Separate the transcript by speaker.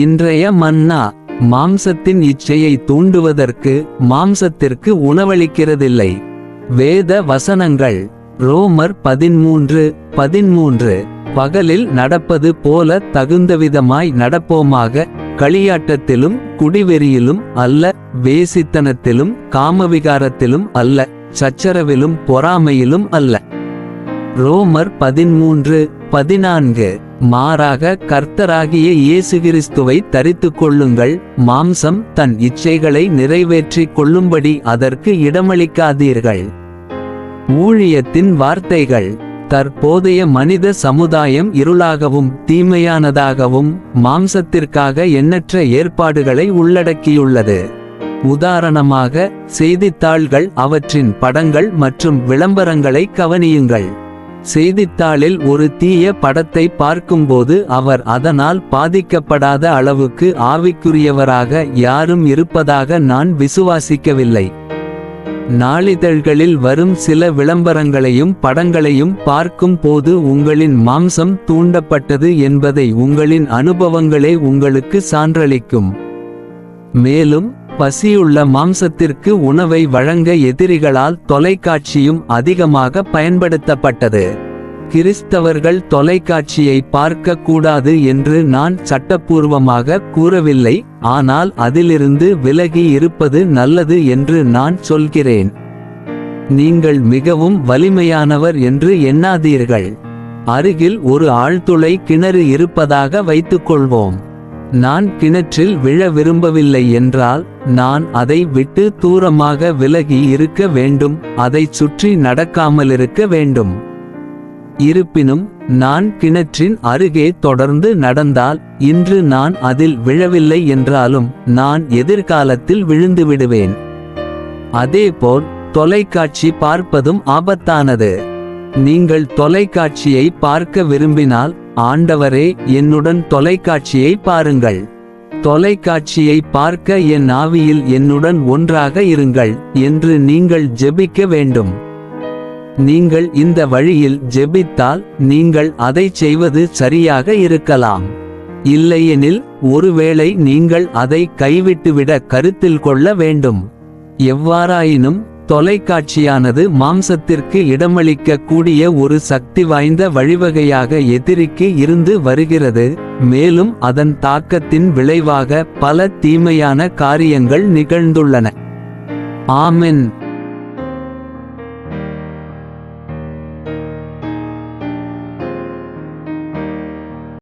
Speaker 1: இன்றைய மன்னா மாம்சத்தின் இச்சையை தூண்டுவதற்கு மாம்சத்திற்கு உணவளிக்கிறதில்லை. வேத வசனங்கள் ரோமர் பதிமூன்று பதிமூன்று பகலில் நடப்பது போல தகுந்தவிதமாய் நடப்போமாக களியாட்டத்திலும் குடிவெறியிலும் அல்ல வேசித்தனத்திலும் காமவிகாரத்திலும் அல்ல சச்சரவிலும் பொறாமையிலும் அல்ல. ரோமர் பதிமூன்று பதினான்கு. மாறாக கர்த்தராகிய இயேசு கிறிஸ்துவை தரித்து கொள்ளுங்கள். மாம்சம் தன் இச்சைகளை நிறைவேற்றிக் கொள்ளும்படி அதற்கு இடமளிக்காதீர்கள். ஊழியத்தின் வார்த்தைகள். தற்போதைய மனித சமுதாயம் இருளாகவும் தீமையானதாகவும் மாம்சத்திற்காக எண்ணற்ற ஏற்பாடுகளை உள்ளடக்கியுள்ளது. உதாரணமாக செய்தித்தாள்கள் அவற்றின் படங்கள் மற்றும் விளம்பரங்களை கவனியுங்கள். செய்தித்தாளில் ஒரு தீய படத்தை பார்க்கும்போது அவர் அதனால் பாதிக்கப்படாத அளவுக்கு ஆவிக்குரியவராக யாரும் இருப்பதாக நான் விசுவாசிக்கவில்லை. நாளிதழ்களில் வரும் சில விளம்பரங்களையும் படங்களையும் பார்க்கும் போது உங்களின் மாம்சம் தூண்டப்பட்டது என்பதை உங்களின் அனுபவங்களே உங்களுக்கு சான்றளிக்கும். மேலும் பசியுள்ள மாம்சத்திற்கு உணவை வழங்க எதிரிகளால் தொலைக்காட்சியும் அதிகமாக பயன்படுத்தப்பட்டது. கிறிஸ்தவர்கள் தொலைக்காட்சியை பார்க்க கூடாது என்று நான் சட்டப்பூர்வமாக கூறவில்லை ஆனால் அதிலிருந்து விலகி இருப்பது நல்லது என்று நான் சொல்கிறேன். நீங்கள் மிகவும் வலிமையானவர் என்று எண்ணாதீர்கள். அருகில் ஒரு ஆழ்துளை கிணறு இருப்பதாக வைத்துக்கொள்வோம். நான் கிணற்றில் விழ விரும்பவில்லை என்றால் நான் அதை விட்டு தூரமாக விலகி இருக்க வேண்டும் அதைச் சுற்றி நடக்காமலிருக்க வேண்டும். இருப்பினும் நான் கிணற்றின் அருகே தொடர்ந்து நடந்தால் இன்று நான் அதில் விழவில்லை என்றாலும் நான் எதிர்காலத்தில் விழுந்து விடுவேன். அதேபோல் தொலைக்காட்சி பார்ப்பதும் ஆபத்தானது. நீங்கள் தொலைக்காட்சியை பார்க்க விரும்பினால் ஆண்டவரே என்னுடன் தொலைக்காட்சியை பாருங்கள். தொலைக்காட்சியை பார்க்க என் ஆவியில் என்னுடன் ஒன்றாக இருங்கள் என்று நீங்கள் ஜெபிக்க வேண்டும். நீங்கள் இந்த வழியில் ஜெபித்தால் நீங்கள் அதை செய்வது சரியாக இருக்கலாம். இல்லையெனில் ஒருவேளை நீங்கள் அதை கைவிட்டுவிட கருத்தில் கொள்ள வேண்டும். எவ்வாறாயினும் தொலைக்காட்சியானது மாம்சத்திற்கு இடமளிக்க கூடிய ஒரு சக்தி வாய்ந்த வழிவகையாக எதிரிக்கு இருந்து வருகிறது. மேலும் அதன் தாக்கத்தின் விளைவாக பல தீமையான காரியங்கள் நிகழ்ந்துள்ளன. ஆமென்.